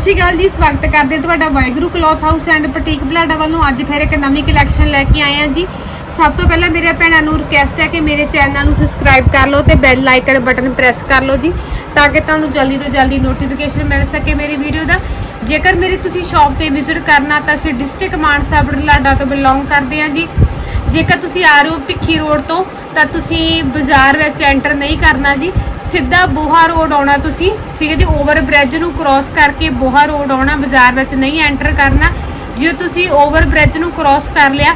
ਸਤਿ ਸ਼੍ਰੀ ਅਕਾਲ ਜੀ, ਸਵਾਗਤ ਕਰਦੇ ਹਾਂ ਤੁਹਾਡਾ Waheguru cloth house and boutique Balada ਵੱਲੋਂ। ਅੱਜ ਫਿਰ ਇੱਕ ਨਵੀਂ ਕਲੈਕਸ਼ਨ ਲੈ ਕੇ ਆਏ ਹਾਂ ਜੀ। ਸਭ ਤੋਂ ਪਹਿਲਾਂ ਮੇਰੇ ਭੈਣਾਂ ਨੂੰ ਰਿਕਵੈਸਟ ਹੈ ਕਿ ਮੇਰੇ ਚੈਨਲ ਨੂੰ ਸਬਸਕ੍ਰਾਈਬ ਕਰ ਲਓ ਤੇ ਬੈਲ ਆਈਕਨ ਬਟਨ ਪ੍ਰੈਸ ਕਰ ਲਓ ਜੀ, ਤਾਂ ਕਿ ਤੁਹਾਨੂੰ ਜਲਦੀ ਤੋਂ ਜਲਦੀ ਨੋਟੀਫਿਕੇਸ਼ਨ ਮਿਲ ਸਕੇ ਮੇਰੀ ਵੀਡੀਓ ਦਾ। ਜੇਕਰ ਮੇਰੀ ਤੁਸੀਂ ਸ਼ਾਪ ਤੇ ਵਿਜ਼ਿਟ ਕਰਨਾ ਤਾਂ ਅਸੀਂ ਡਿਸਟ੍ਰਿਕਟ ਮਾਨਸਾ ਬੁਢਲਾਡਾ ਤੋਂ ਬਿਲੋਂਗ ਕਰਦੇ ਹਾਂ ਜੀ। ਜੇਕਰ ਤੁਸੀਂ ਆ ਰਹੇ ਹੋ ਭਿੱਖੀ ਰੋਡ ਤੋਂ, ਤਾਂ ਤੁਸੀਂ ਬਾਜ਼ਾਰ ਵਿੱਚ ਐਂਟਰ ਨਹੀਂ ਕਰਨਾ ਜੀ। ਸਿੱਧਾ ਬੋਹਾ ਰੋਡ ਆਉਣਾ ਤੁਸੀਂ, ਠੀਕ ਹੈ ਜੀ? ਓਵਰ ਬ੍ਰਿਜ ਨੂੰ ਕ੍ਰਾਸ ਕਰਕੇ ਬੋਹਾ ਰੋਡ ਆਉਣਾ, ਬਾਜ਼ਾਰ ਵਿੱਚ ਨਹੀਂ ਐਂਟਰ ਕਰਨਾ। ਜੇ ਤੁਸੀਂ ਓਵਰ ਬ੍ਰਿਜ ਨੂੰ ਕ੍ਰਾਸ ਕਰ ਲਿਆ,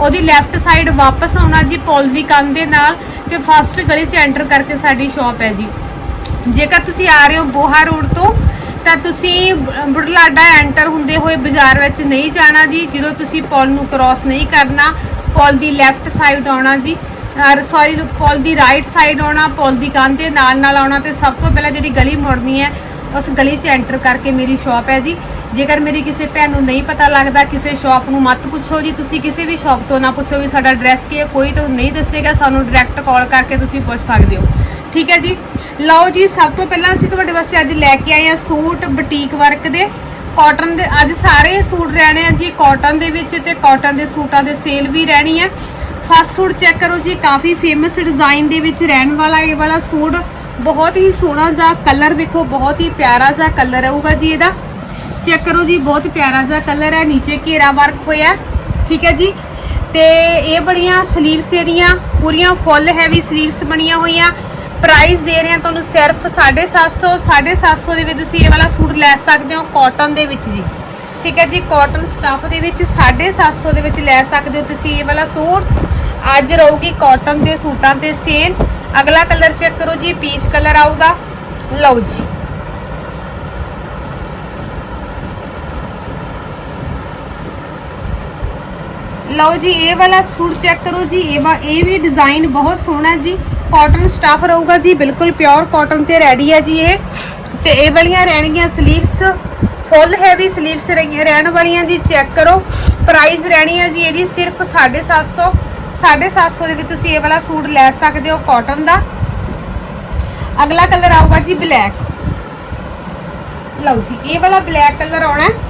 ਉਹਦੀ ਲੈਫਟ ਸਾਈਡ ਵਾਪਸ ਆਉਣਾ ਜੀ ਪੁਲ ਦੀ ਕੰਧ ਦੇ ਨਾਲ ਤੇ ਫਸਟ ਗਲੀ 'ਚ ਐਂਟਰ ਕਰਕੇ ਸਾਡੀ ਸ਼ਾਪ ਹੈ ਜੀ। ਜੇਕਰ ਤੁਸੀਂ ਆ ਰਹੇ ਹੋ ਬੋਹਾ ਰੋਡ ਤੋਂ ਤਾਂ ਤੁਸੀਂ ਬ- ਬੁਢਲਾਡਾ ਐਂਟਰ ਹੁੰਦੇ ਹੋਏ ਬਾਜ਼ਾਰ ਵਿੱਚ ਨਹੀਂ ਜਾਣਾ ਜੀ। ਜਦੋਂ ਤੁਸੀਂ ਪੁਲ ਨੂੰ ਕ੍ਰਾਸ ਨਹੀਂ ਕਰਨਾ, ਪੁਲ ਦੀ ਲੈਫਟ ਸਾਈਡ ਆਉਣਾ ਜੀ। ਸੌਰੀ ਪੁਲ ਦੀ ਰਾਈਟ ਸਾਈਡ ਆਉਣਾ, ਪੁਲ ਦੀ ਕੰਧ ਦੇ ਨਾਲ ਨਾਲ ਆਉਣਾ ਤੇ ਸਭ ਤੋਂ ਪਹਿਲਾਂ ਜਿਹੜੀ ਗਲੀ ਮੁੜਨੀ ਹੈ, ਉਸ ਗਲੀ 'ਚ ਐਂਟਰ ਕਰਕੇ ਮੇਰੀ ਸ਼ਾਪ ਹੈ ਜੀ। ਜੇਕਰ ਮੇਰੀ ਕਿਸੇ ਭੈਣ ਨੂੰ ਨਹੀਂ ਪਤਾ ਲੱਗਦਾ, ਕਿਸੇ ਸ਼ਾਪ ਨੂੰ, ਮਤ ਪੁੱਛੋ ਜੀ, ਤੁਸੀਂ ਕਿਸੇ ਵੀ ਸ਼ਾਪ ਤੋਂ ਨਾ ਪੁੱਛੋ ਵੀ ਸਾਡਾ ਐਡਰੈਸ ਕੀ ਹੈ, ਕੋਈ ਤੁਹਾਨੂੰ ਨਹੀਂ ਦੱਸੇਗਾ, ਸਾਨੂੰ ਡਾਇਰੈਕਟ ਕਾਲ ਕਰਕੇ ਤੁਸੀਂ ਪੁੱਛ ਸਕਦੇ ਹੋ। ਠੀਕ ਹੈ ਜੀ? ਲਓ ਜੀ, ਸਭ ਤੋਂ ਪਹਿਲਾਂ ਅਸੀਂ ਤੁਹਾਡੇ ਵਾਸਤੇ ਅੱਜ ਲੈ ਕੇ ਆਏ ਹਾਂ ਸੂਟ ਬੁਟੀਕ ਵਰਕ ਦੇ। ਕਾਟਨ ਦੇ, ਅੱਜ ਸਾਰੇ ਸੂਟ ਰਹਿਣੇ ਆ ਜੀ ਕਾਟਨ ਦੇ ਵਿੱਚ ਤੇ ਕਾਟਨ ਦੇ ਸੂਟਾਂ ਦੇ ਸੇਲ ਵੀ ਰਹਿਣੀ ਹੈ। ਫਸਟ ਸੂਟ ਚੈੱਕ ਕਰੋ ਜੀ, ਕਾਫੀ ਫੇਮਸ ਡਿਜ਼ਾਈਨ ਦੇ ਵਿੱਚ ਰਹਿਣ ਵਾਲਾ ਇਹ ਵਾਲਾ ਸੂਟ। ਬਹੁਤ ਹੀ ਸੋਹਣਾ ਜਿਹਾ ਕਲਰ ਵੇਖੋ, ਬਹੁਤ ਹੀ ਪਿਆਰਾ ਜਿਹਾ ਕਲਰ ਆਊਗਾ ਜੀ ਇਹਦਾ। ਚੈੱਕ ਕਰੋ ਜੀ, ਬਹੁਤ ਪਿਆਰਾ ਜਿਹਾ ਕਲਰ ਹੈ, ਨੀਚੇ ਘੇਰਾ ਵਰਕ ਹੋਇਆ ਠੀਕ ਹੈ ਜੀ? ਤੇ ਇਹ ਬੜੀਆਂ ਸਲੀਵਸ ਇਹਦੀਆਂ, ਪੂਰੀਆਂ ਫੁੱਲ ਹੈਵੀ ਸਲੀਵਸ ਬਣੀਆਂ ਹੋਈਆਂ। ਪ੍ਰਾਈਸ ਦੇ ਰਹੇ ਹਾਂ ਤੁਹਾਨੂੰ ਸਿਰਫ 750 750 ਦੇ ਵਿੱਚ ਤੁਸੀਂ ਇਹ ਵਾਲਾ ਸੂਟ ਲੈ ਸਕਦੇ ਹੋ ਕਾਟਨ ਦੇ ਵਿੱਚ ਜੀ। ਠੀਕ ਹੈ ਜੀ? ਕਾਟਨ ਸਟਫ ਦੇ ਵਿੱਚ 750 ਦੇ ਵਿੱਚ ਲੈ ਸਕਦੇ ਹੋ ਤੁਸੀਂ ਇਹ ਵਾਲਾ ਸੂਟ। ਅੱਜ ਰਹੂਗੀ ਕਾਟਨ ਦੇ ਸੂਟਾਂ ਤੇ ਸੇਲ ਅਗਲਾ ਕਲਰ ਚੈੱਕ ਕਰੋ ਜੀ ਪੀਚ ਕਲਰ ਆਊਗਾ। ਲਓ ਜੀ। ਲਓ ਜੀ, ਇਹ ਵਾਲਾ ਸੂਟ ਚੈੱਕ ਕਰੋ ਜੀ, ਇਹ ਵਾ ਇਹ ਵੀ ਡਿਜ਼ਾਈਨ ਬਹੁਤ ਸੋਹਣਾ ਜੀ। ਕਾਟਨ ਸਟਫ ਰਹੂਗਾ ਜੀ, ਬਿਲਕੁਲ ਪਿਓਰ ਕਾਟਨ ਤੇ ਰੈਡੀ ਹੈ ਜੀ ਇਹ। ਤੇ ਇਹ ਵਾਲੀਆਂ ਰਹਿਣਗੀਆਂ ਸਲੀਵਸ ਫੁੱਲ ਹੈਵੀ ਸਲੀਵਸ ਰਹਿਣ ਵਾਲੀਆਂ ਜੀ ਚੈੱਕ ਕਰੋ। ਪ੍ਰਾਈਸ ਰਹਿਣੀ ਹੈ ਜੀ ਇਹਦੀ ਸਿਰਫ 750 750 ਦੇ ਵਿੱਚ ਤੁਸੀਂ ਇਹ ਵਾਲਾ ਸੂਟ ਲੈ ਸਕਦੇ ਹੋ ਕਾਟਨ ਦਾ। ਅਗਲਾ ਕਲਰ ਆਊਗਾ ਜੀ ਬਲੈਕ ਲਓ ਜੀ, ਇਹ ਵਾਲਾ ਬਲੈਕ ਕਲਰ ਆਉਣਾ। ਹੈ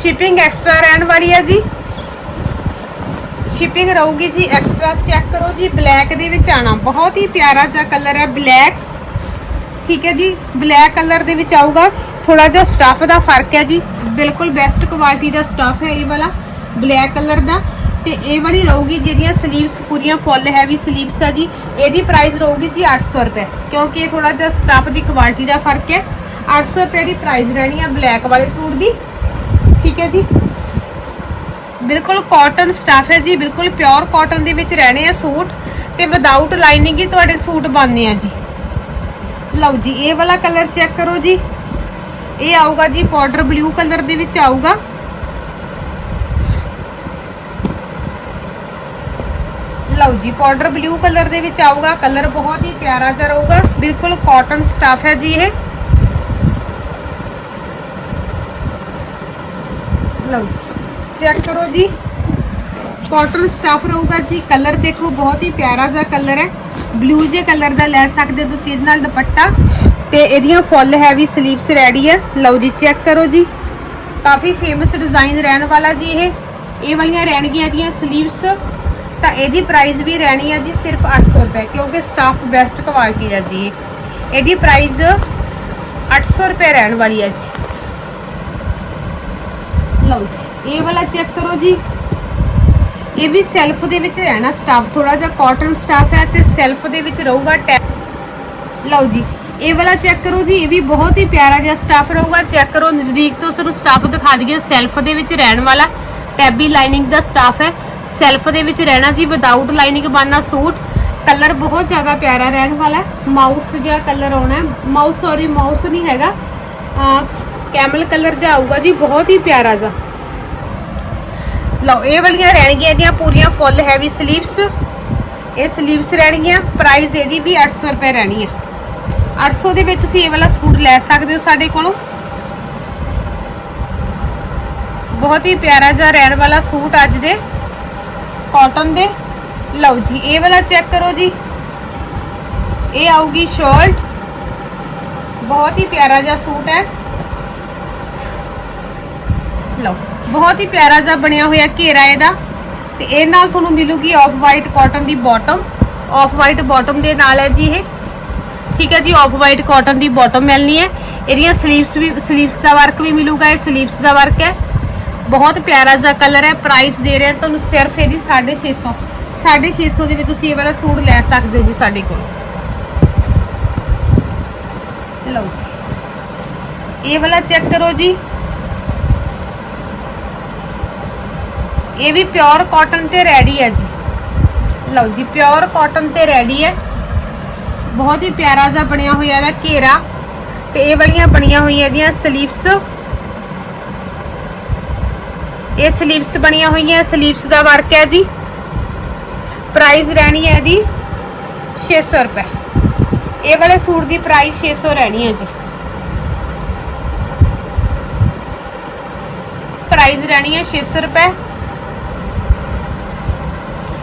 ਸ਼ਿਪਿੰਗ ਐਕਸਟਰਾ ਰਹਿਣ ਵਾਲੀ ਹੈ ਜੀ। ਸ਼ਿਪਿੰਗ ਰਹੂਗੀ ਜੀ ਐਕਸਟਰਾ ਚੈੱਕ ਕਰੋ ਜੀ ਬਲੈਕ ਦੇ ਵਿੱਚ ਆਣਾ ਬਹੁਤ ਹੀ ਪਿਆਰਾ ਜਿਹਾ ਕਲਰ ਹੈ ਬਲੈਕ ਠੀਕ ਹੈ ਜੀ ਬਲੈਕ ਕਲਰ ਦੇ ਵਿੱਚ ਆਊਗਾ। ਥੋੜਾ ਜਿਹਾ ਸਟਫ ਦਾ ਫ਼ਰਕ ਹੈ ਜੀ। ਬਿਲਕੁਲ ਬੈਸਟ ਕੁਆਲਿਟੀ ਦਾ ਸਟਫ ਹੈ ਇਹ ਵਾਲਾ ਬਲੈਕ ਕਲਰ ਦਾ। ਤੇ ਇਹ ਵਾਲੀ ਰਹੂਗੀ ਜਿਹੜੀਆਂ ਸਲੀਵਸ ਪੂਰੀਆਂ ਫੁੱਲ ਹੈਵੀ ਸਲੀਵਸ ਆ ਜੀ। ਇਹਦੀ ਪ੍ਰਾਈਸ ਰਹੂਗੀ ਜੀ 800 ਰੁਪਏ। ਕਿਉਂਕਿ ਇਹ ਥੋੜਾ ਜਿਹਾ ਸਟਫ ਦੀ ਕੁਆਲਿਟੀ ਦਾ ਫ਼ਰਕ ਹੈ। 800 ਰੁਪਏ ਦੀ ਪ੍ਰਾਈਸ ਰਹਿਣੀ ਆ ਬਲੈਕ ਵਾਲੇ ਸੂਟ ਦੀ। ਠੀਕ ਹੈ ਜੀ? ਬਿਲਕੁਲ ਕਾਟਨ ਸਟਫ ਹੈ ਜੀ, ਬਿਲਕੁਲ ਪਿਓਰ ਕਾਟਨ ਦੇ ਵਿੱਚ ਰਹਿਣੇ ਆ ਸੂਟ ਤੇ ਵਿਦਆਊਟ ਲਾਈਨਿੰਗ ਹੀ ਤੁਹਾਡੇ ਸੂਟ ਬਣਨੇ ਆ ਜੀ। ਲਓ ਜੀ, ਇਹ ਵਾਲਾ ਕਲਰ ਚੈੱਕ ਕਰੋ ਜੀ। ਇਹ ਆਊਗਾ ਜੀ ਪਾਊਡਰ ਬਲੂ ਕਲਰ ਦੇ ਵਿੱਚ ਆਊਗਾ। ਲਓ ਜੀ ਪਾਊਡਰ ਬਲੂ ਕਲਰ ਦੇ ਵਿੱਚ ਆਊਗਾ। ਕਲਰ ਬਹੁਤ ਹੀ ਪਿਆਰਾ ਜਿਹਾ ਰਹੂਗਾ। ਬਿਲਕੁਲ ਕਾਟਨ ਸਟਫ ਹੈ ਜੀ ਇਹ। ਲਓ ਜੀ। ਚੈੱਕ ਕਰੋ ਜੀ। ਕਾਟਨ ਸਟਫ ਰਹੂਗਾ ਜੀ। ਕਲਰ ਦੇਖੋ, ਬਹੁਤ ਹੀ ਪਿਆਰਾ ਜਿਹਾ ਕਲਰ ਹੈ। ਬਲੂ ਜੇ ਕਲਰ ਦਾ ਲੈ ਸਕਦੇ ਹੋ ਤੁਸੀਂ ਇਹਦੇ ਨਾਲ ਦੁਪੱਟਾ। ਤੇ ਇਹਦੀਆਂ ਫੁੱਲ ਹੈਵੀ ਸਲੀਵਸ ਰੈਡੀ ਹੈ। ਲਓ ਜੀ ਚੈੱਕ ਕਰੋ ਜੀ। ਕਾਫੀ ਫੇਮਸ ਡਿਜ਼ਾਈਨ ਰਹਿਣ ਵਾਲਾ ਜੀ ਇਹ। ਇਹ ਵਾਲੀਆਂ ਰਹਿਣਗੀਆਂ ਇਹਦੀਆਂ ਸਲੀਵਸ ਤਾਂ ਇਹਦੀ ਪ੍ਰਾਈਸ ਵੀ ਰਹਿਣੀ ਹੈ ਜੀ ਸਿਰਫ 800 ਰੁਪਏ, ਕਿਉਂਕਿ ਸਟਾਫ ਬੈਸਟ ਕੁਆਲਿਟੀ ਹੈ ਜੀ ਇਹ। ਇਹਦੀ ਪ੍ਰਾਈਸ 800 ਰੁਪਏ ਰਹਿਣ ਵਾਲੀ ਹੈ ਜੀ। ਲਓ ਜੀ, ਇਹ ਵਾਲਾ ਚੈੱਕ ਕਰੋ ਜੀ। ਇਹ ਵੀ ਸੈਲਫ ਦੇ ਵਿੱਚ ਰਹਿਣਾ ਸਟਾਫ ਥੋੜਾ ਜਿਹਾ ਕਾਟਨ ਸਟਾਫ ਹੈ ਤੇ ਸੈਲਫ ਦੇ ਵਿੱਚ ਰਹੂਗਾ ਟੈਪ ਲਓ ਜੀ, ਇਹ ਵਾਲਾ ਚੈੱਕ ਕਰੋ ਜੀ, ਇਹ ਵੀ ਬਹੁਤ ਹੀ ਪਿਆਰਾ ਜਿਹਾ ਸਟਾਫ ਰਹੂਗਾ। ਚੈੱਕ ਕਰੋ, ਨਜ਼ਦੀਕ ਤੋਂ ਤੁਹਾਨੂੰ ਸਟਾਫ ਦਿਖਾ ਦਈਏ ਸੈਲਫ ਦੇ ਵਿੱਚ ਰਹਿਣ ਵਾਲਾ ਟੈਬੀ ਲਾਈਨਿੰਗ ਦਾ ਸਟਾਫ ਹੈ। ਸੈਲਫ ਦੇ ਵਿੱਚ ਰਹਿਣਾ ਜੀ ਵਿਦਆਊਟ ਲਾਈਨਿੰਗ ਬਣਨਾ ਸੂਟ। ਕਲਰ ਬਹੁਤ ਜ਼ਿਆਦਾ ਪਿਆਰਾ ਰਹਿਣ ਵਾਲਾ ਮਾਊਸ ਜਿਹਾ ਕਲਰ ਆਉਣਾ ਮਾਊਸ ਸੌਰੀ ਮਾਊਸ ਨਹੀਂ ਹੈਗਾ। ਕੈਮਲ ਕਲਰ ਜਿਹਾ ਆਊਗਾ ਜੀ, ਬਹੁਤ ਹੀ ਪਿਆਰਾ ਜਿਹਾ। ਲਓ, ਇਹ ਵਾਲੀਆਂ ਰਹਿਣਗੀਆਂ ਇਹਦੀਆਂ ਪੂਰੀਆਂ ਫੁੱਲ ਹੈਵੀ ਸਲੀਵਸ। ਇਹ ਸਲੀਵਸ ਰਹਿਣਗੀਆਂ ਪ੍ਰਾਈਸ ਇਹਦੀ ਵੀ 800 ਰੁਪਏ ਰਹਿਣੀ ਹੈ 800 ਦੇ ਵਿੱਚ ਤੁਸੀਂ ਇਹ ਵਾਲਾ ਸੂਟ ਲੈ ਸਕਦੇ ਹੋ ਸਾਡੇ ਕੋਲੋਂ। ਬਹੁਤ ਹੀ ਪਿਆਰਾ ਜਿਹਾ ਰਹਿਣ ਵਾਲਾ ਸੂਟ ਅੱਜ ਦੇ। ਕਾਟਨ ਦੇ। ਲਓ ਜੀ, ਇਹ ਵਾਲਾ ਚੈੱਕ ਕਰੋ ਜੀ। ਇਹ ਆਊਗੀ ਸ਼ਰਟ ਬਹੁਤ ਹੀ ਪਿਆਰਾ ਜਿਹਾ ਸੂਟ ਹੈ। ਲਓ। ਬਹੁਤ ਹੀ ਪਿਆਰਾ ਜਿਹਾ ਬਣਿਆ ਹੋਇਆ ਘੇਰਾ ਇਹਦਾ। ਤੇ ਇਹ ਨਾਲ ਤੁਹਾਨੂੰ ਮਿਲੂਗੀ ਆਫ ਵਾਈਟ ਕਾਟਨ ਦੀ ਬਾਟਮ ਆਫ ਵਾਈਟ ਬਾਟਮ ਦੇ ਨਾਲ ਹੈ ਜੀ ਇਹ। ਠੀਕ ਹੈ ਜੀ ਆਫ ਵਾਈਟ ਕਾਟਨ ਦੀ ਬਾਟਮ ਮਿਲਣੀ ਹੈ। ਇਹਦੀਆਂ ਸਲੀਵਸ ਵੀ ਸਲੀਵਸ ਦਾ ਵਰਕ ਵੀ ਮਿਲੂਗਾ, ਇਹ ਸਲੀਵਸ ਦਾ ਵਰਕ ਹੈ। ਬਹੁਤ ਪਿਆਰਾ ਜਿਹਾ ਕਲਰ ਹੈ ਪ੍ਰਾਈਸ ਦੇ ਰਹੇ ਹਾਂ ਤੁਹਾਨੂੰ ਸਿਰਫ ਇਹਦੀ 650 650 ਦੇ ਵਿੱਚ ਤੁਸੀਂ ਇਹ ਵਾਲਾ ਸੂਟ ਲੈ ਸਕਦੇ ਹੋ ਜੀ ਸਾਡੇ ਕੋਲ। ਲਓ ਜੀ। ਇਹ ਵਾਲਾ ਚੈੱਕ ਕਰੋ ਜੀ। ਇਹ ਵੀ ਪਿਓਰ ਕਾਟਨ ਤੇ ਰੈਡੀ ਹੈ ਜੀ। ਲਓ ਜੀ ਪਿਓਰ ਕਾਟਨ ਤੇ ਰੈਡੀ ਹੈ। ਬਹੁਤ ਹੀ ਪਿਆਰਾ ਜਿਹਾ ਬਣਿਆ ਹੋਇਆ ਇਹਦਾ ਘੇਰਾ। ਤੇ ਇਹ ਵਾਲੀਆਂ ਬਣੀਆਂ ਹੋਈਆਂ ਇਹਦੀਆਂ ਸਲੀਵਸ ਇਹ ਸਲੀਵਸ ਬਣੀਆਂ ਹੋਈਆਂ ਸਲੀਵਸ ਦਾ ਵਰਕ ਹੈ ਜੀ। ਪ੍ਰਾਈਸ ਰਹਿਣੀ ਹੈ ਇਹਦੀ 600 ਰੁਪਏ। ਇਹ ਵਾਲੇ ਸੂਟ ਦੀ ਪ੍ਰਾਈਸ 600 ਰਹਿਣੀ ਹੈ ਜੀ। ਪ੍ਰਾਈਸ ਰਹਿਣੀ ਹੈ 600 ਰੁਪਏ।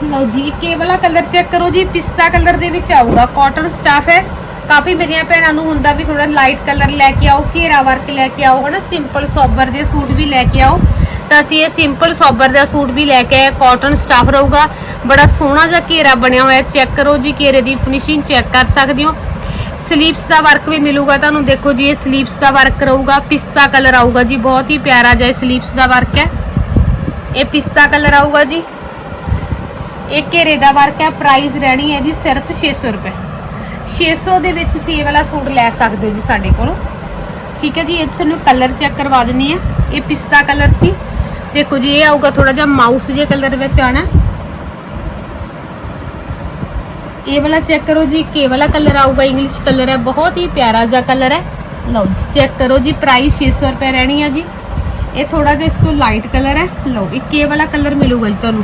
ਲਓ ਜੀ ਇੱਕ ਇਹ ਵਾਲਾ ਕਲਰ ਚੈੱਕ ਕਰੋ ਜੀ, ਪਿਸਤਾ ਕਲਰ ਦੇ ਵਿੱਚ ਆਊਗਾ ਕਾਟਨ ਸਟਾਫ ਹੈ। ਕਾਫੀ ਮੇਰੀਆਂ ਭੈਣਾਂ ਨੂੰ ਹੁੰਦਾ ਵੀ ਥੋੜਾ ਲਾਈਟ ਕਲਰ ਲੈ ਕੇ ਆਓ, ਘੇਰਾ ਵਰਕ ਲੈ ਕੇ ਆਓ, ਹਨਾ ਸਿੰਪਲ ਸੋਬਰ ਦੇ ਸੂਟ ਵੀ ਲੈ ਕੇ ਆਓ। ਤਾਂ ਅਸੀਂ ਇਹ ਸਿੰਪਲ ਸੋਬਰ ਦਾ ਸੂਟ ਵੀ ਲੈ ਕੇ ਆਏ ਕਾਟਨ ਸਟਾਫ ਰਹੂਗਾ। ਬੜਾ ਸੋਹਣਾ ਜਿਹਾ ਘੇਰਾ ਬਣਿਆ ਹੋਇਆ ਚੈੱਕ ਕਰੋ ਜੀ, ਘੇਰੇ ਦੀ ਫਿਨਿਸ਼ਿੰਗ ਚੈੱਕ ਕਰ ਸਕਦੇ ਹੋ। ਸਲੀਵਸ ਦਾ ਵਰਕ ਵੀ ਮਿਲੂਗਾ ਤੁਹਾਨੂੰ, ਦੇਖੋ ਜੀ, ਇਹ ਸਲੀਵਸ ਦਾ ਵਰਕ ਰਹੂਗਾ, ਪਿਸਤਾ ਕਲਰ ਆਊਗਾ ਜੀ, ਬਹੁਤ ਹੀ ਪਿਆਰਾ ਜਿਹਾ ਸਲੀਵਸ ਦਾ ਵਰਕ ਹੈ। ਇਹ ਪਿਸਤਾ ਕਲਰ ਆਊਗਾ ਜੀ। ਇਹ ਘੇਰੇ ਦਾ ਵਰਕ ਹੈ ਪ੍ਰਾਈਸ ਰਹਿਣੀ ਹੈ ਜੀ ਸਿਰਫ 600 ਰੁਪਏ। 600 ਦੇ ਵਿੱਚ ਤੁਸੀਂ ਇਹ ਵਾਲਾ ਸੂਟ ਲੈ ਸਕਦੇ ਹੋ ਜੀ ਸਾਡੇ ਕੋਲੋਂ। ਠੀਕ ਹੈ ਜੀ, ਇਹ ਤੁਹਾਨੂੰ ਕਲਰ ਚੈੱਕ ਕਰਵਾ ਦਿੰਨੀ ਆ ਇਹ ਪਿਸਤਾ ਕਲਰ ਸੀ। ਦੇਖੋ ਜੀ, ਇਹ ਆਊਗਾ ਥੋੜਾ ਜਿਹਾ ਮਾਊਸ ਜੇ ਕਲਰ ਵਿੱਚ ਆਣਾ ਇਹ ਵਾਲਾ ਚੈੱਕ ਕਰੋ ਜੀ ਕੇ ਵਾਲਾ ਕਲਰ ਆਊਗਾ ਇੰਗਲਿਸ਼ ਕਲਰ ਹੈ। ਬਹੁਤ ਹੀ ਪਿਆਰਾ ਜਿਹਾ ਕਲਰ ਹੈ। ਲਓ ਜੀ ਚੈੱਕ ਕਰੋ ਜੀ ਪ੍ਰਾਈਸ 600 ਰੁਪਏ ਰਹਿਣੀ ਹੈ ਜੀ। ਇਹ ਥੋੜਾ ਜਿਹਾ ਇਸ ਤੋਂ ਲਾਈਟ ਕਲਰ ਹੈ। ਲਓ ਇਹ ਕੇ ਵਾਲਾ ਕਲਰ ਮਿਲੂਗਾ ਜੀ ਤੁਹਾਨੂੰ।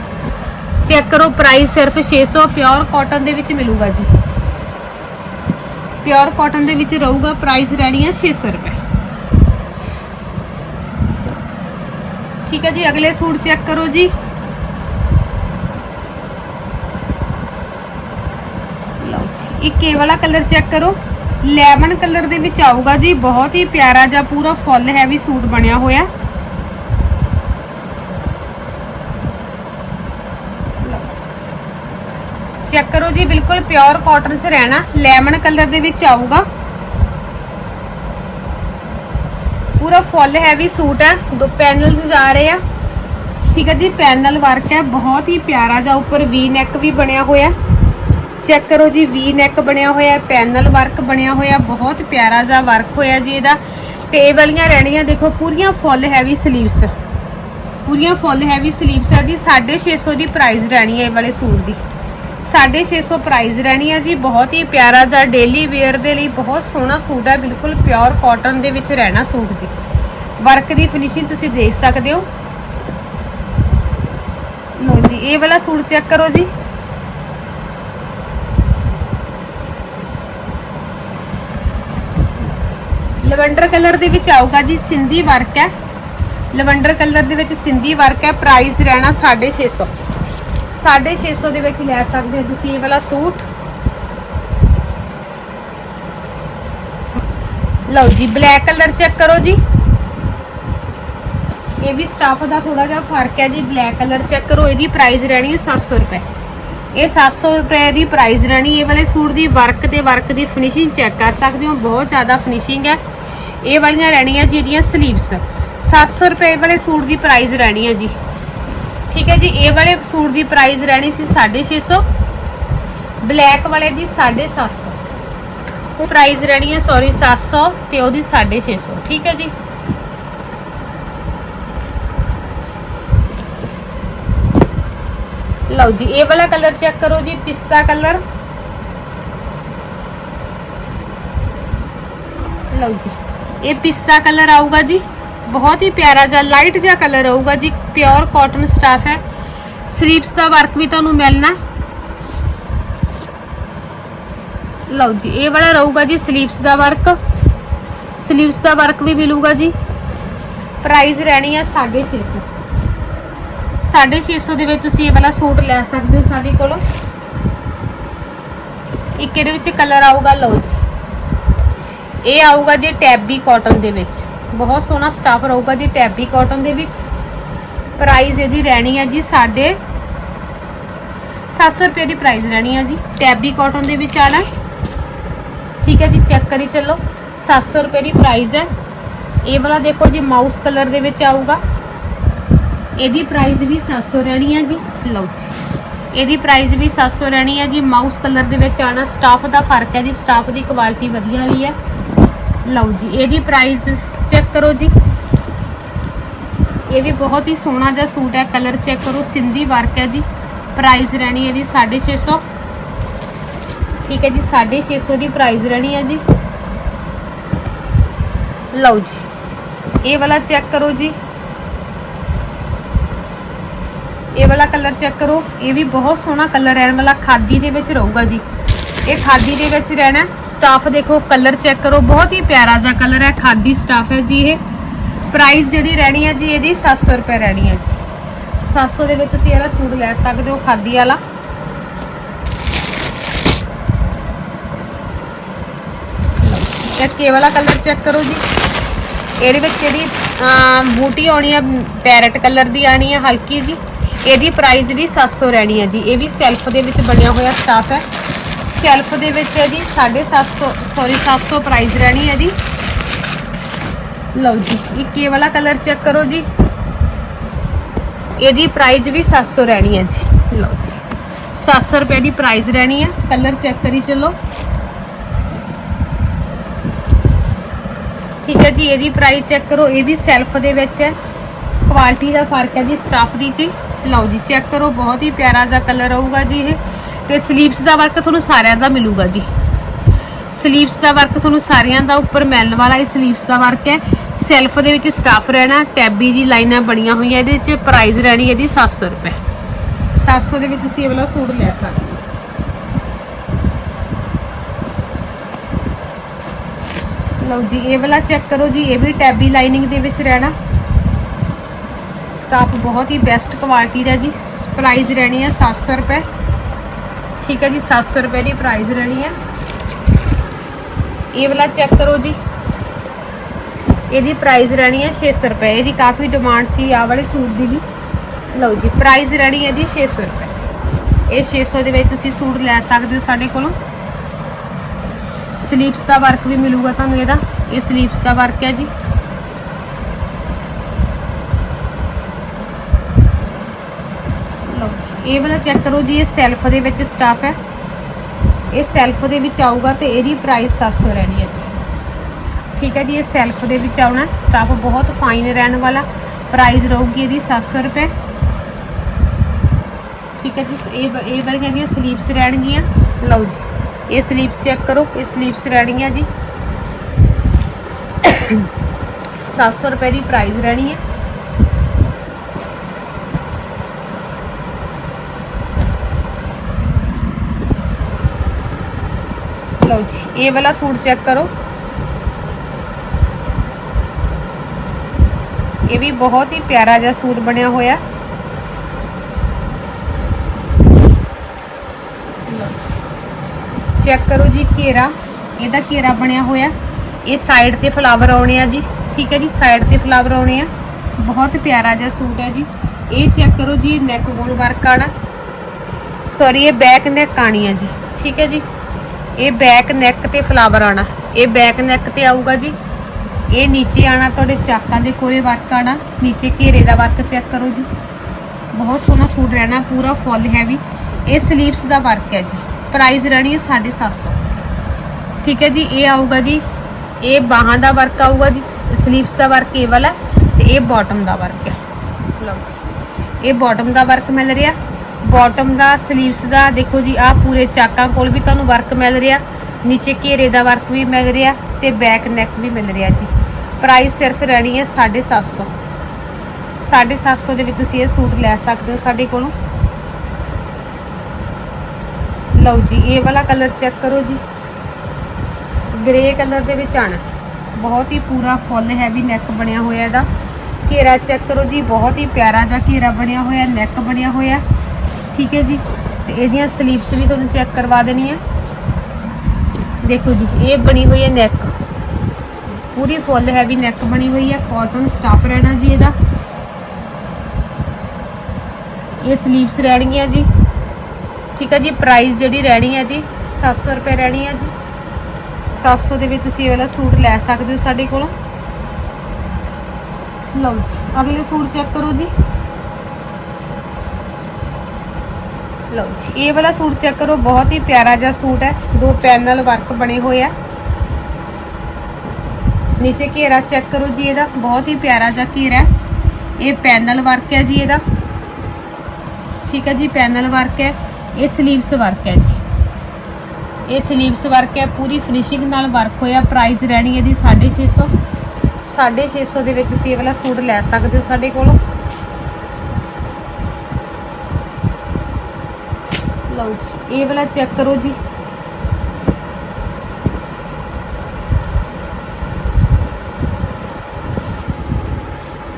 ਚੈੱਕ ਕਰੋ ਪ੍ਰਾਈਸ ਸਿਰਫ 600 ਪਿਓਰ ਕਾਟਨ ਦੇ ਵਿੱਚ ਮਿਲੂਗਾ ਜੀ। ਪਿਓਰ ਕਾਟਨ ਦੇ ਵਿੱਚ ਰਹੂਗਾ ਪ੍ਰਾਈਸ ਰਹਿਣੀ ਹੈ 600 ਰੁਪਏ। ਠੀਕ ਹੈ ਜੀ, ਅਗਲੇ ਸੂਟ ਚੈੱਕ ਕਰੋ ਜੀ। ਲਓ ਜੀ, ਇੱਕ ਇਹ ਵਾਲਾ ਕਲਰ ਚੈੱਕ ਕਰੋ। ਲੈਮਨ ਕਲਰ ਦੇ ਵਿੱਚ ਆਊਗਾ ਜੀ, ਬਹੁਤ ਹੀ ਪਿਆਰਾ ਜਿਹਾ, ਪੂਰਾ ਫੁੱਲ ਹੈਵੀ ਸੂਟ ਬਣਿਆ ਹੋਇਆ। ਚੈੱਕ ਕਰੋ ਜੀ, ਬਿਲਕੁਲ ਪਿਓਰ ਕਾਟਨ 'ਚ ਰਹਿਣਾ। ਲੈਮਨ ਕਲਰ ਦੇ ਵਿੱਚ ਆਊਗਾ। ਪੂਰਾ ਫੁੱਲ ਹੈਵੀ ਸੂਟ ਹੈ। ਦੋ ਪੈਨਲਸ ਜਾ ਰਹੇ ਆ। ਠੀਕ ਹੈ ਜੀ ਪੈਨਲ ਵਰਕ ਹੈ। ਬਹੁਤ ਹੀ ਪਿਆਰਾ ਜਿਹਾ ਉੱਪਰ ਵੀ ਨੈਕ ਵੀ ਬਣਿਆ ਹੋਇਆ ਚੈੱਕ ਕਰੋ ਜੀ ਵੀ ਨੈਕ ਬਣਿਆ ਹੋਇਆ ਪੈਨਲ ਵਰਕ ਬਣਿਆ ਹੋਇਆ ਬਹੁਤ ਪਿਆਰਾ ਜਿਹਾ ਵਰਕ ਹੋਇਆ ਜੀ ਇਹਦਾ। ਤੇ ਇਹ ਵਾਲੀਆਂ ਰਹਿਣੀਆਂ ਦੇਖੋ, ਪੂਰੀਆਂ ਫੁੱਲ ਹੈਵੀ ਸਲੀਵਸ ਪੂਰੀਆਂ ਫੁੱਲ ਹੈਵੀ ਸਲੀਵਸ ਆ ਜੀ। 650 ਦੀ ਪ੍ਰਾਈਸ ਰਹਿਣੀ ਹੈ ਇਹ ਵਾਲੇ ਸੂਟ ਦੀ। 650 ਪ੍ਰਾਈਸ ਰਹਿਣੀ ਹੈ ਜੀ। ਬਹੁਤ ਹੀ ਪਿਆਰਾ ਜਿਹਾ ਡੇਲੀ ਵੇਅਰ ਦੇ ਲਈ ਬਹੁਤ ਸੋਹਣਾ ਸੂਟ ਹੈ ਬਿਲਕੁਲ ਪਿਓਰ ਕਾਟਨ ਦੇ ਵਿੱਚ ਰਹਿਣਾ ਸੂਟ ਜੀ। ਵਰਕ ਦੀ ਫਿਨਿਸ਼ਿੰਗ ਤੁਸੀਂ ਦੇਖ ਸਕਦੇ ਹੋ। ਲੋ ਜੀ, ਇਹ ਵਾਲਾ ਸੂਟ ਚੈੱਕ ਕਰੋ ਜੀ। ਲਵੈਂਡਰ ਕਲਰ ਦੇ ਵਿੱਚ ਆਊਗਾ ਜੀ, ਸਿੰਧੀ ਵਰਕ ਹੈ। ਲਵੈਂਡਰ ਕਲਰ ਦੇ ਵਿੱਚ ਸਿੰਧੀ ਵਰਕ ਹੈ। ਪ੍ਰਾਈਸ ਰਹਿਣਾ 650 650 ਦੇ ਵਿੱਚ ਲੈ ਸਕਦੇ ਹੋ ਤੁਸੀਂ ਇਹ ਵਾਲਾ ਸੂਟ। ਲਓ ਜੀ, ਬਲੈਕ ਕਲਰ ਚੈੱਕ ਕਰੋ ਜੀ। ਇਹ ਵੀ ਸਟਾਫ ਦਾ ਥੋੜਾ ਜਿਹਾ ਫ਼ਰਕ ਹੈ ਜੀ, ਬਲੈਕ ਕਲਰ ਚੈੱਕ ਕਰੋ, ਇਹਦੀ ਪ੍ਰਾਈਸ ਰਹਿਣੀ ਹੈ 700 ਰੁਪਏ। ਇਹ 700 ਰੁਪਏ ਦੀ ਪ੍ਰਾਈਸ ਰਹਿਣੀ, ਇਹ ਵਾਲੇ ਸੂਟ ਦੀ ਵਰਕ ਤੇ ਵਰਕ ਦੀ ਫਿਨਿਸ਼ਿੰਗ ਚੈੱਕ ਕਰ ਸਕਦੇ ਹੋ, ਬਹੁਤ ਜ਼ਿਆਦਾ ਫਿਨਿਸ਼ਿੰਗ ਹੈ। ਇਹ ਵਾਲੀਆਂ ਰਹਿਣੀਆਂ ਜੀ ਇਹਦੀਆਂ ਸਲੀਵਸ 700 ਰੁਪਏ ਵਾਲੇ ਸੂਟ ਦੀ ਪ੍ਰਾਈਸ ਰਹਿਣੀ ਹੈ ਜੀ। ਠੀਕ ਹੈ ਜੀ, ਇਹ ਵਾਲੇ ਸੂਟ ਦੀ ਪ੍ਰਾਈਸ ਰਹਿਣੀ ਸੀ 650 ਬਲੈਕ ਵਾਲੇ ਦੀ 750 ਉਹ ਪ੍ਰਾਈਸ ਰਹਿਣੀ ਹੈ ਸੌਰੀ 700 ਤੇ ਉਹਦੀ 650 ਠੀਕ ਹੈ ਜੀ। ਲਓ ਜੀ, ਇਹ ਵਾਲਾ ਕਲਰ ਚੈੱਕ ਕਰੋ ਜੀ, ਪਿਸਤਾ ਕਲਰ ਲਓ ਜੀ, ਇਹ ਪਿਸਤਾ ਕਲਰ ਆਊਗਾ ਜੀ। ਬਹੁਤ ਹੀ ਪਿਆਰਾ ਜਿਹਾ ਲਾਈਟ ਜਿਹਾ ਕਲਰ ਆਊਗਾ ਜੀ ਪਿਓਰ ਕਾਟਨ ਸਟਾਫ ਹੈ। ਸਲੀਵਸ ਦਾ ਵਰਕ ਵੀ ਤੁਹਾਨੂੰ ਮਿਲਣਾ। ਲਓ ਜੀ, ਇਹ ਵਾਲਾ ਰਹੂਗਾ ਜੀ ਸਲੀਵਸ ਦਾ ਵਰਕ ਸਲੀਵਸ ਦਾ ਵਰਕ ਵੀ ਮਿਲੂਗਾ ਜੀ। ਪ੍ਰਾਈਸ ਰਹਿਣੀ ਹੈ 650 650 ਦੇ ਵਿੱਚ ਤੁਸੀਂ ਇਹ ਵਾਲਾ ਸੂਟ ਲੈ ਸਕਦੇ ਹੋ ਸਾਡੇ ਕੋਲੋਂ। ਇੱਕ ਇਹਦੇ ਵਿੱਚ ਕਲਰ ਆਊਗਾ, ਲਓ ਜੀ। ਇਹ ਆਊਗਾ ਜੀ ਟੈਬੀ ਕਾਟਨ ਦੇ ਵਿੱਚ। ਬਹੁਤ ਸੋਹਣਾ ਸਟਾਫ ਰਹੂਗਾ ਜੀ, ਟੈਬੀ ਕਾਟਨ ਦੇ ਵਿੱਚ। ਪ੍ਰਾਈਸ ਇਹਦੀ ਰਹਿਣੀ ਹੈ ਜੀ ਸਾਡੇ 700 ਰੁਪਏ ਦੀ ਪ੍ਰਾਈਸ ਰਹਿਣੀ ਹੈ ਜੀ, ਟੈਬੀ ਕਾਟਨ ਦੇ ਵਿੱਚ ਆਣਾ। ਠੀਕ ਹੈ ਜੀ ਚੈੱਕ ਕਰੀ ਚੱਲੋ। 700 ਰੁਪਏ ਦੀ ਪ੍ਰਾਈਸ ਹੈ। ਇਹ ਵਾਲਾ ਦੇਖੋ ਜੀ ਮਾਊਸ ਕਲਰ ਦੇ ਵਿੱਚ ਆਊਗਾ। ਇਹਦੀ ਪ੍ਰਾਈਸ ਵੀ 700 ਰਹਿਣੀ ਹੈ ਜੀ। ਲਓ ਜੀ। ਇਹਦੀ ਪ੍ਰਾਈਸ ਵੀ 700 ਰਹਿਣੀ ਹੈ ਜੀ ਮਾਊਸ ਕਲਰ ਦੇ ਵਿੱਚ ਆਣਾ। ਸਟਾਫ ਦਾ ਫ਼ਰਕ ਹੈ ਜੀ ਸਟਾਫ ਦੀ ਕੁਆਲਿਟੀ ਵਧੀਆ ਵਾਲੀ ਹੈ। ਲਓ ਜੀ, ਇਹਦੀ ਪ੍ਰਾਈਸ ਚੈੱਕ ਕਰੋ ਜੀ। ਇਹ ਵੀ ਬਹੁਤ ਹੀ ਸੋਹਣਾ ਜਿਹਾ ਸੂਟ ਹੈ ਕਲਰ ਚੈੱਕ ਕਰੋ, ਸਿੰਧੀ ਵਰਕ ਹੈ ਜੀ। ਪ੍ਰਾਈਸ ਰਹਿਣੀ ਹੈ ਜੀ 650 ਠੀਕ ਹੈ ਜੀ 650 ਦੀ ਪ੍ਰਾਈਸ ਰਹਿਣੀ ਹੈ ਜੀ। ਲਓ ਜੀ, ਇਹ ਵਾਲਾ ਚੈੱਕ ਕਰੋ ਜੀ। ਇਹ ਵਾਲਾ ਕਲਰ ਚੈੱਕ ਕਰੋ, ਇਹ ਵੀ ਬਹੁਤ ਸੋਹਣਾ ਕਲਰ ਰਹਿਣ ਵਾਲਾ ਖਾਦੀ ਦੇ ਵਿੱਚ ਰਹੂਗਾ ਜੀ। ਇਹ ਖਾਦੀ ਦੇ ਵਿੱਚ ਰਹਿਣਾ ਸਟਾਫ ਦੇਖੋ ਕਲਰ ਚੈੱਕ ਕਰੋ। ਬਹੁਤ ਹੀ ਪਿਆਰਾ ਜਿਹਾ ਕਲਰ ਹੈ। ਖਾਦੀ ਸਟਾਫ ਹੈ ਜੀ ਇਹ। ਪ੍ਰਾਈਸ ਜਿਹੜੀ ਰਹਿਣੀ ਹੈ ਜੀ, ਇਹਦੀ 700 ਰੁਪਏ ਰਹਿਣੀ ਹੈ ਜੀ। 700 ਦੇ ਵਿੱਚ ਤੁਸੀਂ ਇਹਦਾ ਸੂਟ ਲੈ ਸਕਦੇ ਹੋ, ਖਾਦੀ ਵਾਲਾ। ਚੈੱਕ ਇਹ ਵਾਲਾ ਕਲਰ ਚੈੱਕ ਕਰੋ ਜੀ। ਇਹਦੇ ਵਿੱਚ ਜਿਹੜੀ ਬੂਟੀ ਆਉਣੀ ਹੈ ਪੈਰਟ ਕਲਰ ਦੀ ਆਣੀ ਹੈ, ਹਲਕੀ ਜੀ। ਇਹਦੀ ਪ੍ਰਾਈਸ ਵੀ 700 ਰਹਿਣੀ ਹੈ ਜੀ। ਇਹ ਵੀ ਸੈਲਫ ਦੇ ਵਿੱਚ ਬਣਿਆ ਹੋਇਆ ਸਟਾਫ ਹੈ। ਸੈਲਫ ਦੇ ਵਿੱਚ ਹੈ ਜੀ 750 ਸੌਰੀ 700 ਪ੍ਰਾਈਸ ਰਹਿਣੀ ਹੈ ਜੀ। ਲਓ ਜੀ, ਇੱਕ ਇਹ ਵਾਲਾ ਕਲਰ ਚੈੱਕ ਕਰੋ ਜੀ। ਇਹਦੀ ਪ੍ਰਾਈਸ ਵੀ 700 ਰਹਿਣੀ ਹੈ ਜੀ। ਲਓ ਜੀ 700 ਰੁਪਏ ਦੀ ਪ੍ਰਾਈਸ ਰਹਿਣੀ ਹੈ। ਕਲਰ ਚੈੱਕ ਕਰੀ ਚੱਲੋ। ਠੀਕ ਹੈ ਜੀ, ਇਹਦੀ ਪ੍ਰਾਈਸ ਚੈੱਕ ਕਰੋ, ਇਹ ਵੀ ਸੈਲਫ ਦੇ ਵਿੱਚ ਹੈ। ਕੁਆਲਿਟੀ ਦਾ ਫ਼ਰਕ ਹੈ ਜੀ ਸਟਾਫ ਦੀ ਜੀ। ਲਓ ਜੀ ਚੈੱਕ ਕਰੋ, ਬਹੁਤ ਹੀ ਪਿਆਰਾ ਜਿਹਾ ਕਲਰ ਰਹੂਗਾ ਜੀ ਇਹ। ਤੇ ਸਲੀਵਸ ਦਾ ਵਰਕ ਤੁਹਾਨੂੰ ਸਾਰਿਆਂ ਦਾ ਮਿਲੂਗਾ ਜੀ। ਸਲੀਵਸ ਦਾ ਵਰਕ ਤੁਹਾਨੂੰ ਸਾਰਿਆਂ ਦਾ ਉੱਪਰ ਮਿਲਣ ਵਾਲਾ ਇਹ ਸਲੀਵਸ ਦਾ ਵਰਕ ਹੈ। ਸੈਲਫ ਦੇ ਵਿੱਚ ਸਟਾਫ ਰਹਿਣਾ, ਟੈਬੀ ਦੀ ਲਾਈਨਾਂ ਬਣੀਆਂ ਹੋਈਆਂ, ਇਹਦੇ ਵਿੱਚ ਪ੍ਰਾਈਸ ਰਹਿਣੀ ਇਹਦੀ 700 ਰੁਪਏ। 700 ਦੇ ਵਿੱਚ ਤੁਸੀਂ ਇਹ ਵਾਲਾ ਸੂਟ ਲੈ ਸਕਦੇ ਹੋ। ਲਓ ਜੀ, ਇਹ ਵਾਲਾ ਚੈੱਕ ਕਰੋ ਜੀ, ਇਹ ਵੀ ਟੈਬੀ ਲਾਈਨਿੰਗ ਦੇ ਵਿੱਚ ਰਹਿਣਾ। ਸਟਾਫ ਬਹੁਤ ਹੀ ਬੈਸਟ ਕੁਆਲਿਟੀ ਦਾ ਜੀ ਪ੍ਰਾਈਸ ਰਹਿਣੀ ਹੈ 700 ਰੁਪਏ। ਠੀਕ ਹੈ ਜੀ 700 ਰੁਪਏ ਦੀ ਪ੍ਰਾਈਸ ਰਹਿਣੀ ਹੈ। ਇਹ ਵਾਲਾ ਚੈੱਕ ਕਰੋ ਜੀ। ਇਹਦੀ ਪ੍ਰਾਈਸ ਰਹਿਣੀ ਹੈ 600 ਰੁਪਏ। ਇਹਦੀ ਕਾਫੀ ਡਿਮਾਂਡ ਸੀ, ਆਹ ਵਾਲੇ ਸੂਟ ਦੀ ਵੀ। ਲਓ ਜੀ ਪ੍ਰਾਈਸ ਰਹਿਣੀ ਹੈ ਇਹਦੀ 600 ਰੁਪਏ। ਇਹ 600 ਦੇ ਵਿੱਚ ਤੁਸੀਂ ਸੂਟ ਲੈ ਸਕਦੇ ਹੋ ਸਾਡੇ ਕੋਲੋਂ। ਸਲੀਵਸ ਦਾ ਵਰਕ ਵੀ ਮਿਲੂਗਾ ਤੁਹਾਨੂੰ ਇਹਦਾ। ਇਹ ਸਲੀਵਸ ਦਾ ਵਰਕ ਹੈ ਜੀ ਲਓ ਜੀ ਇਹ ਵਾਲਾ ਚੈੱਕ ਕਰੋ ਜੀ, ਇਹ ਸੈਲਫ ਦੇ ਵਿੱਚ ਸਟਾਫ ਹੈ। ਇਹ ਸੈਲਫ ਦੇ ਵਿੱਚ ਆਊਗਾ ਤੇ ਇਹਦੀ ਪ੍ਰਾਈਸ 700 ਰਹਿਣੀ ਹੈ ਜੀ। ਠੀਕ ਹੈ ਜੀ, ਇਹ ਸੈਲਫ ਦੇ ਵਿੱਚ ਆਉਣਾ। ਸਟਾਫ ਬਹੁਤ ਫਾਈਨ ਰਹਿਣ ਵਾਲਾ। ਪ੍ਰਾਈਸ ਰਹੂਗੀ ਇਹਦੀ 700 ਰੁਪਏ। ਠੀਕ ਹੈ ਜੀ ਇਹ ਬ- ਇਹ ਵਾਲੀਆਂ ਦੀਆਂ ਸਲੀਵਸ ਰਹਿਣਗੀਆਂ। ਲਓ ਜੀ, ਇਹ ਸਲੀਵ ਚੈੱਕ ਕਰੋ, ਇਹ ਸਲੀਵਸ ਰਹਿਣਗੀਆਂ ਜੀ। 700 ਰੁਪਏ ਦੀ ਪ੍ਰਾਈਸ ਰਹਿਣੀ ਹੈ। ਲਓ ਜੀ, ਇਹ ਵਾਲਾ ਸੂਟ ਚੈੱਕ ਕਰੋ। ਇਹ ਵੀ ਬਹੁਤ ਹੀ ਪਿਆਰਾ ਜਿਹਾ ਸੂਟ ਬਣਿਆ ਹੋਇਆ। ਚੈੱਕ ਕਰੋ ਜੀ ਘੇਰਾ। ਇਹਦਾ ਘੇਰਾ ਬਣਿਆ ਹੋਇਆ। ਇਹ ਸਾਈਡ ਤੇ ਫਲਾਵਰ ਆਉਣੇ ਆ ਜੀ, ਠੀਕ ਹੈ ਜੀ ਸਾਈਡ ਤੇ ਫਲਾਵਰ ਆਉਣੇ ਆ। ਬਹੁਤ ਪਿਆਰਾ ਜਿਹਾ ਸੂਟ ਹੈ ਜੀ। ਇਹ ਚੈੱਕ ਕਰੋ ਜੀ ਨੈਕ ਗੋਲ ਵਰਕ ਆਣਾ ਸੌਰੀ ਇਹ ਬੈਕ ਨੈਕ ਆਣੀ ਆ ਜੀ, ਠੀਕ ਹੈ ਜੀ। ਇਹ ਬੈਕ ਨੈਕ ਤੇ ਫਲਾਵਰ ਆਣਾ ਇਹ ਬੈਕ ਨੈਕ ਤੇ ਆਊਗਾ ਜੀ। ਇਹ ਨੀਚੇ ਆਣਾ ਤੁਹਾਡੇ ਚਾਕਾਂ ਦੇ ਕੋਲੇ ਵਰਕ ਆਣਾ ਨੀਚੇ ਘੇਰੇ ਦਾ ਵਰਕ ਚੈੱਕ ਕਰੋ ਜੀ। ਬਹੁਤ ਸੋਹਣਾ ਸੂਟ ਰਹਿਣਾ, ਪੂਰਾ ਫੁੱਲ ਹੈਵੀ ਇਹ ਸਲੀਵਸ ਦਾ ਵਰਕ ਹੈ ਜੀ। ਪ੍ਰਾਈਸ ਰਹਿਣੀ ਹੈ 750 ਠੀਕ ਹੈ ਜੀ, ਇਹ ਆਊਗਾ ਜੀ। ਇਹ ਬਾਹਾਂ ਦਾ ਵਰਕ ਆਊਗਾ ਜੀ ਸਲੀਵਸ ਦਾ ਵਰਕ ਇਹ ਵਾਲਾ ਤੇ ਇਹ ਬਾਟਮ ਦਾ ਵਰਕ ਹੈ। ਲਓ ਜੀ। ਇਹ ਬਾਟਮ ਦਾ ਵਰਕ ਮਿਲ ਰਿਹਾ। ਬਾਟਮ ਦਾ ਸਲੀਵਸ ਦਾ, ਦੇਖੋ ਜੀ, ਆਹ ਪੂਰੇ ਚਾਕਾਂ ਕੋਲ ਵੀ ਤੁਹਾਨੂੰ ਵਰਕ ਮਿਲ ਰਿਹਾ। ਨੀਚੇ ਘੇਰੇ ਦਾ ਵਰਕ ਵੀ ਮਿਲ ਰਿਹਾ ਤੇ ਬੈਕ ਨੈਕ ਵੀ ਮਿਲ ਰਿਹਾ ਜੀ। ਪ੍ਰਾਈਸ ਸਿਰਫ ਰਹਿਣੀ ਹੈ 750 750 ਦੇ ਵਿੱਚ ਤੁਸੀਂ ਇਹ ਸੂਟ ਲੈ ਸਕਦੇ ਹੋ ਸਾਡੇ ਕੋਲੋਂ। ਲਓ ਜੀ, ਇਹ ਵਾਲਾ ਕਲਰ ਚੈੱਕ ਕਰੋ ਜੀ। ਗ੍ਰੇ ਕਲਰ ਦੇ ਵਿੱਚ ਆਣਾ। ਬਹੁਤ ਹੀ ਪੂਰਾ ਫੁੱਲ ਹੈਵੀ ਨੈਕ ਬਣਿਆ ਹੋਇਆ ਇਹਦਾ। ਘੇਰਾ ਚੈੱਕ ਕਰੋ ਜੀ, ਬਹੁਤ ਹੀ ਪਿਆਰਾ ਜਿਹਾ ਘੇਰਾ ਬਣਿਆ ਹੋਇਆ ਨੈਕ ਬਣਿਆ ਹੋਇਆ। ਠੀਕ ਹੈ ਜੀ। ਤੇ ਇਹਦੀਆਂ ਸਲੀਵਸ ਵੀ ਤੁਹਾਨੂੰ ਚੈੱਕ ਕਰਵਾ ਦੇਣੀ ਹੈ ਦੇਖੋ ਜੀ, ਇਹ ਬਣੀ ਹੋਈ ਹੈ ਨੈਕ ਪੂਰੀ ਫੁੱਲ ਹੈਵੀ ਨੈਕ ਬਣੀ ਹੋਈ ਹੈ ਕਾਟਨ ਸਟਾਫ ਰਹਿਣਾ ਜੀ ਇਹਦਾ। ਇਹ ਸਲੀਵਸ ਰਹਿਣਗੀਆਂ ਜੀ। ਠੀਕ ਹੈ ਜੀ ਪ੍ਰਾਈਸ ਜਿਹੜੀ ਰਹਿਣੀ ਹੈ ਜੀ 700 ਰੁਪਏ ਰਹਿਣੀ ਹੈ ਜੀ। 700 ਦੇ ਵਿੱਚ ਤੁਸੀਂ ਇਹ ਵਾਲਾ ਸੂਟ ਲੈ ਸਕਦੇ ਹੋ ਸਾਡੇ ਕੋਲੋਂ। ਲਓ ਜੀ, ਅਗਲੇ ਸੂਟ ਚੈੱਕ ਕਰੋ ਜੀ। ਲਓ ਜੀ, ਇਹ ਵਾਲਾ ਸੂਟ ਚੈੱਕ ਕਰੋ, ਬਹੁਤ ਹੀ ਪਿਆਰਾ ਜਿਹਾ ਸੂਟ ਹੈ। ਦੋ ਪੈਨਲ ਵਰਕ ਬਣੇ ਹੋਏ ਆ। ਨੀਚੇ ਘੇਰਾ ਚੈੱਕ ਕਰੋ ਜੀ ਇਹਦਾ, ਬਹੁਤ ਹੀ ਪਿਆਰਾ ਜਿਹਾ ਘੇਰਾ ਹੈ। ਇਹ ਪੈਨਲ ਵਰਕ ਹੈ ਜੀ ਇਹਦਾ। ਠੀਕ ਹੈ ਜੀ, ਪੈਨਲ ਵਰਕ ਹੈ। ਇਹ ਸਲੀਵਸ ਵਰਕ ਹੈ ਜੀ। ਇਹ ਸਲੀਵਸ ਵਰਕ ਹੈ, ਪੂਰੀ ਫਿਨਿਸ਼ਿੰਗ ਨਾਲ ਵਰਕ ਹੋਇਆ ਪ੍ਰਾਈਸ ਰਹਿਣੀ ਹੈ ਜੀ 650 650 ਦੇ ਵਿੱਚ ਤੁਸੀਂ ਇਹ ਵਾਲਾ ਸੂਟ ਲੈ ਸਕਦੇ ਹੋ ਸਾਡੇ ਕੋਲੋਂ। ਲਓ ਜੀ, ਇਹ ਵਾਲਾ ਚੈੱਕ ਕਰੋ ਜੀ।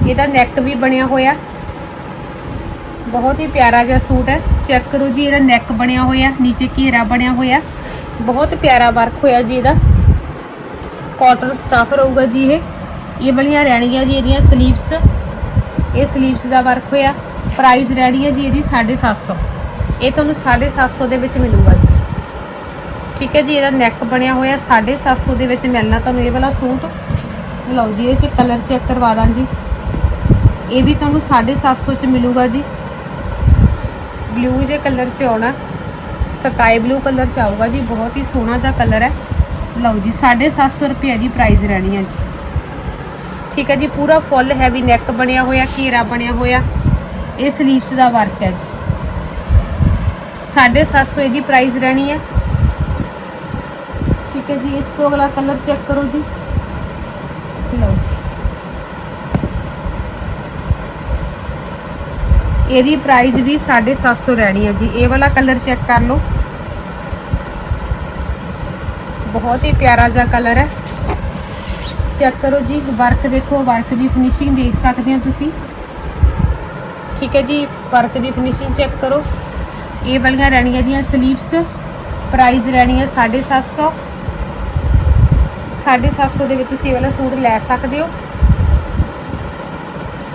ਇਹਦਾ ਨੈਕ ਵੀ ਬਣਿਆ ਹੋਇਆ। ਬਹੁਤ ਹੀ ਪਿਆਰਾ ਜਿਹਾ ਸੂਟ ਹੈ। ਚੈੱਕ ਕਰੋ ਜੀ, ਇਹਦਾ ਨੈਕ ਬਣਿਆ ਹੋਇਆ, ਨੀਚੇ ਘੇਰਾ ਬਣਿਆ ਹੋਇਆ। ਬਹੁਤ ਪਿਆਰਾ ਵਰਕ ਹੋਇਆ ਜੀ ਇਹਦਾ। ਕਾਟਨ ਸਟਾਫ ਰਹੂਗਾ ਜੀ ਇਹ। ਇਹ ਵਾਲੀਆਂ ਰਹਿਣਗੀਆਂ ਜੀ ਇਹਦੀਆਂ ਸਲੀਵਸ ਇਹ ਸਲੀਵਸ ਦਾ ਵਰਕ ਹੋਇਆ। ਪ੍ਰਾਈਸ ਰਹਿਣੀ ਹੈ ਜੀ ਇਹਦੀ 750 ਇਹ ਤੁਹਾਨੂੰ 750 ਦੇ ਵਿੱਚ ਮਿਲੂਗਾ ਜੀ। ਠੀਕ ਹੈ ਜੀ, ਇਹਦਾ ਨੈਕ ਬਣਿਆ ਹੋਇਆ 750 ਦੇ ਵਿੱਚ ਮਿਲਣਾ ਤੁਹਾਨੂੰ ਇਹ ਵਾਲਾ ਸੂਟ। ਲਓ ਜੀ, ਇਹ ਚ ਕਲਰ ਚੈੱਕ ਕਰਵਾ ਦਾਂ ਜੀ। ਇਹ ਵੀ ਤੁਹਾਨੂੰ 750 ਚ ਮਿਲੂਗਾ ਜੀ। ਬਲੂ ਜੇ ਕਲਰ ਚ ਆਉਣਾ ਸਕਾਈ ਬਲੂ ਕਲਰ ਚ ਆਊਗਾ ਜੀ। ਬਹੁਤ ਹੀ ਸੋਹਣਾ ਜਿਹਾ ਕਲਰ ਹੈ। ਲਓ ਜੀ 750 ਰੁਪਏ ਦੀ ਪ੍ਰਾਈਸ ਰਹਿਣੀ ਹੈ ਜੀ। ਠੀਕ ਹੈ ਜੀ, ਪੂਰਾ ਫੁੱਲ ਹੈਵੀ ਨੈਕ ਬਣਿਆ ਹੋਇਆ, ਘੇਰਾ ਬਣਿਆ ਹੋਇਆ। ਇਹ ਸਲੀਵਸ ਦਾ ਵਰਕ ਹੈ ਜੀ। 750 ਇਹਦੀ ਪ੍ਰਾਈਸ ਰਹਿਣੀ ਹੈ। ਠੀਕ ਹੈ ਜੀ, ਇਸ ਤੋਂ ਅਗਲਾ ਕਲਰ ਚੈੱਕ ਕਰੋ ਜੀ। ਲਓ ਜੀ। ਇਹਦੀ ਪ੍ਰਾਈਸ ਵੀ 750 ਰਹਿਣੀ ਹੈ ਜੀ। ਇਹ ਵਾਲਾ ਕਲਰ ਚੈੱਕ ਕਰ ਲਓ। ਬਹੁਤ ਹੀ ਪਿਆਰਾ ਜਿਹਾ ਕਲਰ ਹੈ। ਚੈੱਕ ਕਰੋ ਜੀ ਵਰਕ ਦੇਖੋ ਵਰਕ ਦੀ ਫਿਨਿਸ਼ਿੰਗ ਦੇਖ ਸਕਦੇ ਹੋ ਤੁਸੀਂ। ਠੀਕ ਹੈ ਜੀ ਵਰਕ ਦੀ ਫਿਨਿਸ਼ਿੰਗ ਚੈੱਕ ਕਰੋ। ਇਹ ਵਾਲੀਆਂ ਰਹਿਣੀਆਂ ਦੀਆਂ ਸਲੀਵਸ ਪ੍ਰਾਈਸ ਰਹਿਣੀ ਹੈ 750 750 ਦੇ ਵਿੱਚ ਤੁਸੀਂ ਇਹ ਵਾਲਾ ਸੂਟ ਲੈ ਸਕਦੇ ਹੋ।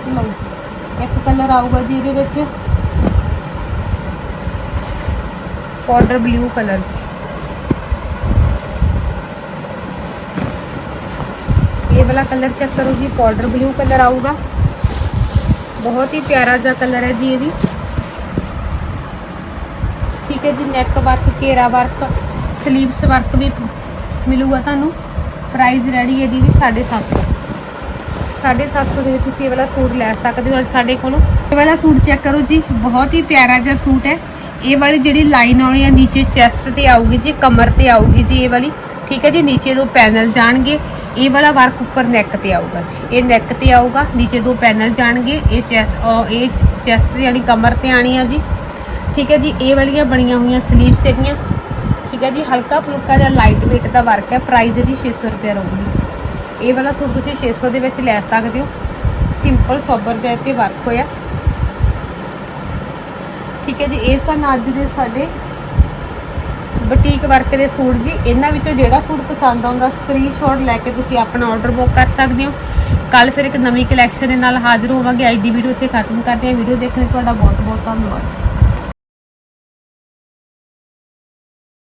ਲਓ ਜੀ, ਇੱਕ ਕਲਰ ਆਊਗਾ ਜੀ ਇਹਦੇ ਵਿੱਚ। ਪਾਊਡਰ ਬਲੂ ਕਲਰ 'ਚ। ਇਹ ਵਾਲਾ ਕਲਰ ਚੈੱਕ ਕਰੋ ਜੀ ਪਾਊਡਰ ਬਲੂ ਕਲਰ ਆਊਗਾ। ਬਹੁਤ ਹੀ ਪਿਆਰਾ ਜਿਹਾ ਕਲਰ ਹੈ ਜੀ ਇਹ ਵੀ। ਠੀਕ ਹੈ ਜੀ ਨੈਕ ਵਰਕ ਘੇਰਾ ਵਰਕ ਸਲੀਵਸ ਵਰਕ ਵੀ ਮਿਲੂਗਾ ਤੁਹਾਨੂੰ। ਪ੍ਰਾਈਸ ਰੈਡੀ ਇਹਦੀ ਵੀ 750 750 ਦੇ ਵਿੱਚ ਤੁਸੀਂ ਇਹ ਵਾਲਾ ਸੂਟ ਲੈ ਸਕਦੇ ਹੋ। ਅੱਜ ਸਾਡੇ ਕੋਲੋਂ ਇਹ ਵਾਲਾ ਸੂਟ ਚੈੱਕ ਕਰੋ ਜੀ, ਬਹੁਤ ਹੀ ਪਿਆਰਾ ਜਿਹਾ ਸੂਟ ਹੈ। ਇਹ ਵਾਲੀ ਜਿਹੜੀ ਲਾਈਨ ਆਉਣੀ ਹੈ, ਨੀਚੇ ਚੈਸਟ ਤੇ ਆਊਗੀ ਜੀ, ਕਮਰ ਤੇ ਆਊਗੀ ਜੀ ਇਹ ਵਾਲੀ। ਠੀਕ ਹੈ ਜੀ, ਨੀਚੇ ਦੋ ਪੈਨਲ ਜਾਣਗੇ। ਇਹ ਵਾਲਾ ਵਰਕ ਉੱਪਰ ਨੈਕ ਤੇ ਆਊਗਾ ਜੀ। ਇਹ ਨੈਕ ਤੇ ਆਊਗਾ, ਨੀਚੇ ਦੋ ਪੈਨਲ ਜਾਣਗੇ। ਇਹ ਚੈਸਟ ਇਹ ਚੈਸਟ ਯਾਨੀ ਕਮਰ ਤੇ ਆਣੀ ਆ ਜੀ। ਠੀਕ ਹੈ ਜੀ, ਇਹ ਵਾਲੀਆਂ ਬਣੀਆਂ ਹੋਈਆਂ ਸਲੀਵਸ ਇਹਦੀਆਂ ਠੀਕ ਹੈ ਜੀ, ਹਲਕਾ ਫੁਲਕਾ ਜਾਂ ਲਾਈਟ weight ਦਾ ਵਰਕ ਹੈ ਪ੍ਰਾਈਸ ਇਹਦੀ 600 ਰੁਪਏ ਰਹੂਗੀ ਜੀ। ਇਹ ਵਾਲਾ ਸੂਟ ਤੁਸੀਂ 600 ਦੇ ਵਿੱਚ ਲੈ ਸਕਦੇ ਹੋ। ਸਿੰਪਲ ਸੋਬਰ ਜਿਹਾ ਤੇ ਵਰਕ ਹੋਇਆ। ਠੀਕ ਹੈ ਜੀ, ਇਹ ਸਨ ਅੱਜ ਦੇ ਸਾਡੇ ਬੁਟੀਕ ਵਰਕ ਦੇ ਸੂਟ ਜੀ। ਇਹਨਾਂ ਵਿੱਚੋਂ ਜਿਹੜਾ ਸੂਟ ਪਸੰਦ ਆਉਂਦਾ ਸਕਰੀਨਸ਼ਾਟ ਲੈ ਕੇ ਤੁਸੀਂ ਆਪਣਾ ਆਰਡਰ ਬੁੱਕ ਕਰ ਸਕਦੇ ਹੋ। ਕੱਲ ਫਿਰ ਇੱਕ ਨਵੀਂ ਕਲੈਕਸ਼ਨ ਦੇ ਨਾਲ ਹਾਜ਼ਰ ਹੋਵਾਂਗੇ। ਅੱਜ ਦੀ ਵੀਡੀਓ ਇੱਥੇ ਖਤਮ ਕਰਦੇ ਹਾਂ। ਵੀਡੀਓ ਦੇਖਣ ਲਈ ਤੁਹਾਡਾ ਬਹੁਤ ਬਹੁਤ ਧੰਨਵਾਦ